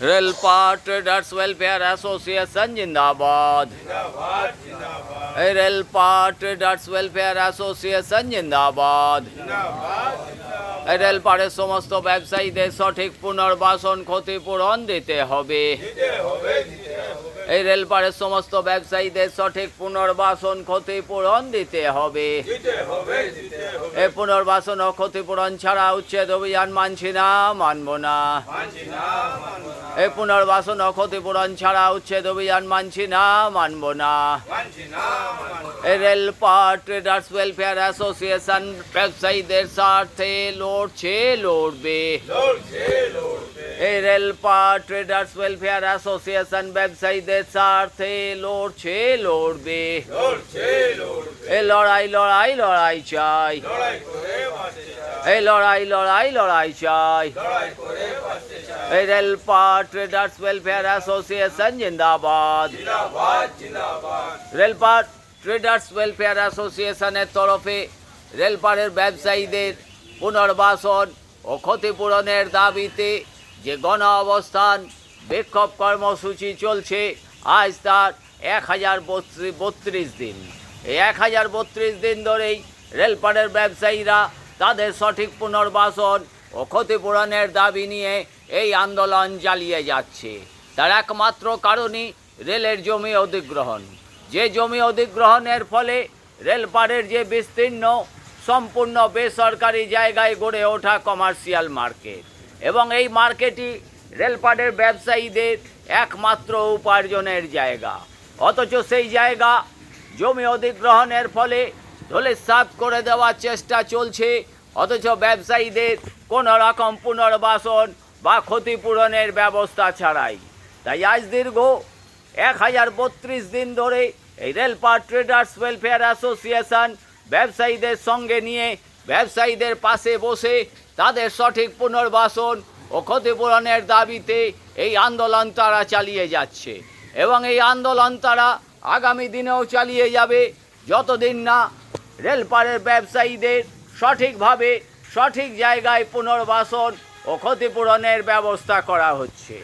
রেলপাট traders welfare association জিন্দাবাদ রেলপাট traders welfare association জিন্দাবাদ রেলপাটের সমস্ত ব্যবসায়ীদের সঠিক পুনর্বাসন ক্ষতিপূরণ দিতে হবে। এই রেলপারের সমস্ত ব্যবসায়ীদের সঠিক পুনর্বাসন ক্ষতিপূরণ দিতে হবে। এই পুনর্বাসন ও ক্ষতিপূরণ ছাড়া উচ্ছেদ অভিযান মানছি না মানব না। এই পুনর্বাসন ও ক্ষতিপূরণ ছাড়া উচ্ছেদ অভিযান মানছি না মানব না। এই রেলপার ট্রেডার্স ওয়েলফেয়ার অ্যাসোসিয়েশন ব্যবসায়ীদের স্বার্থে লড়ছে লড়বে। এই রেলপার ট্রেডার্স ওয়েলফেয়ার অ্যাসোসিয়েশন ব্যবসায়ীদের স্বার্থে লড়ছে লড়বে। এই লড়াই লড়াই লড়াই চাই। এই লড়াই লড়াই লড়াই চাই। এই রেলপার ট্রেডার্স ওয়েলফেয়ার অ্যাসোসিয়েশন জিন্দাবাদ। রেলপার ট্রেডার্স ওয়েলফেয়ার অ্যাসোসিয়েশনের তরফে রেলপারের ব্যবসায়ীদের পুনর্বাসন ও ক্ষতিপূরণের দাবিতে যে গণ অবস্থান বিক্ষোভ কর্মসূচি চলছে, আজ তার এক হাজার বত্রিশ দিন। এক হাজার বত্রিশ দিন ধরেই রেলপারের ব্যবসায়ীরা তাদের সঠিক পুনর্বাসন ও ক্ষতিপূরণের দাবি নিয়ে এই আন্দোলন চালিয়ে যাচ্ছে। তার একমাত্র কারণই রেলের জমি অধিগ্রহণ। যে জমি অধিগ্রহণের ফলে রেলপাড়ের যে বিস্তীর্ণ, সম্পূর্ণ বেসরকারি জায়গায় গড়ে ওঠা কমার্শিয়াল মার্কেট। এবং এই মার্কেটই রেলপাটের ব্যবসায়ীদের একমাত্র উপার্জনের জায়গা। অথচ সেই জায়গা জমি অধিগ্রহণের ফলে ধূলিসাৎ করে দেওয়ার চেষ্টা চলছে, অথচ ব্যবসায়ীদের কোনো রকম পুনর্বাসন বা ক্ষতিপূরণের ব্যবস্থা ছাড়াই। তাই আজ দীর্ঘ এক হাজার বত্রিশ দিন ধরে এই রেলপার ট্রেডার্স ওয়েলফেয়ার অ্যাসোসিয়েশন ব্যবসায়ীদের সঙ্গে নিয়ে ব্যবসায়ীদের পাশে বসে তাদের সঠিক পুনর্বাসন ও ক্ষতিপূরণের দাবিতে এই আন্দোলন তারা চালিয়ে যাচ্ছে। এবং এই আন্দোলন তারা আগামী দিনেও চালিয়ে যাবে যতদিন না রেলপারের ব্যবসায়ীদের সঠিকভাবে সঠিক জায়গায় পুনর্বাসন ও ক্ষতিপূরণের ব্যবস্থা করা হচ্ছে।